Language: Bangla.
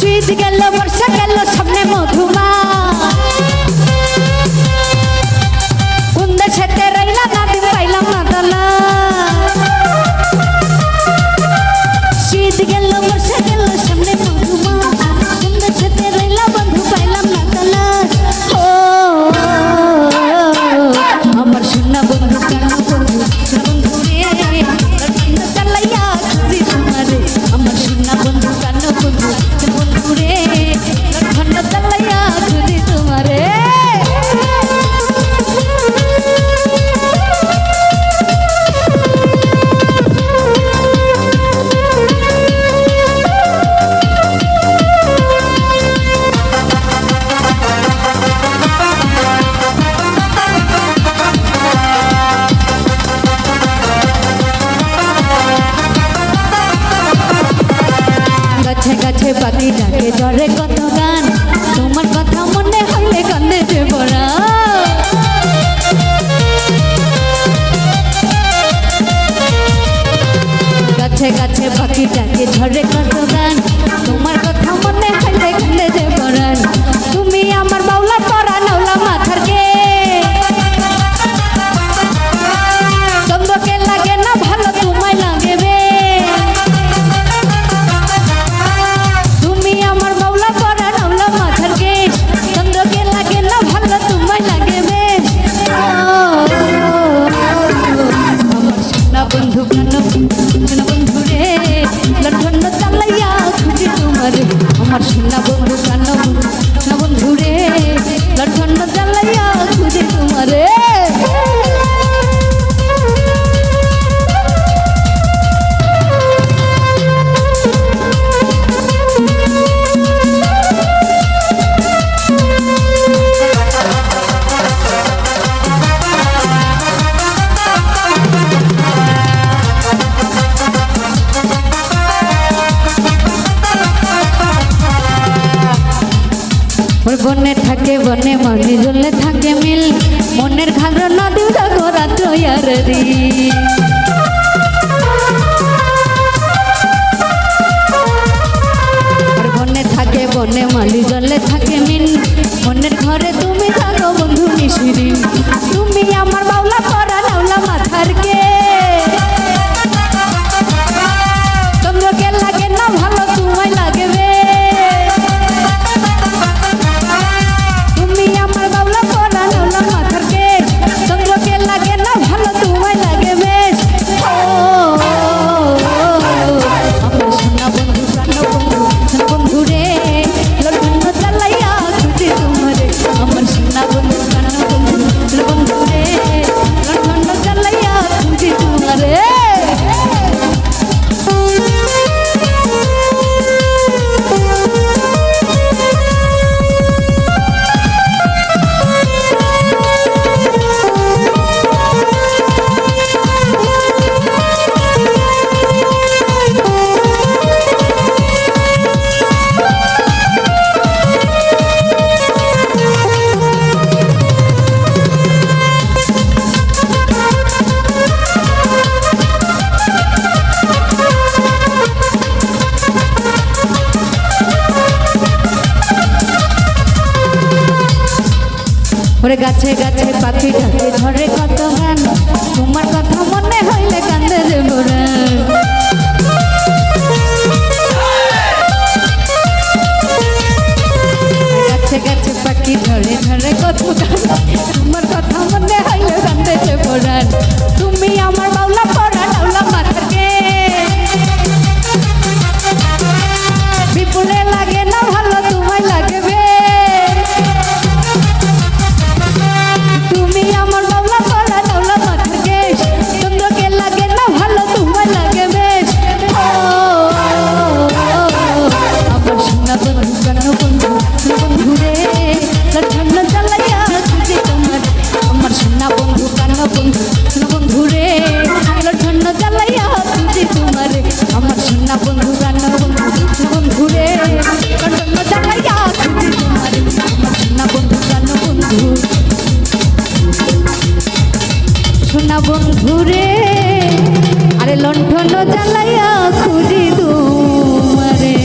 ಸ್ವೀಟ್ಗೆಲ್ಲ ವರ್ಷಕ್ಕೆಲ್ಲ ডাকে জরে কত গা খেলাধুলা থাকে বনে মালি জলে থাকে মিন মনের ঘরে তো ওরে গাছে গাছে পাখি ডাকে ঝরে কত গান তোমার কথা মনে হইলে কান্দে যে মোরা। না বন্ধুরে আরে লণ্ঠন জ্বালাইয়া খুঁজি দুমারে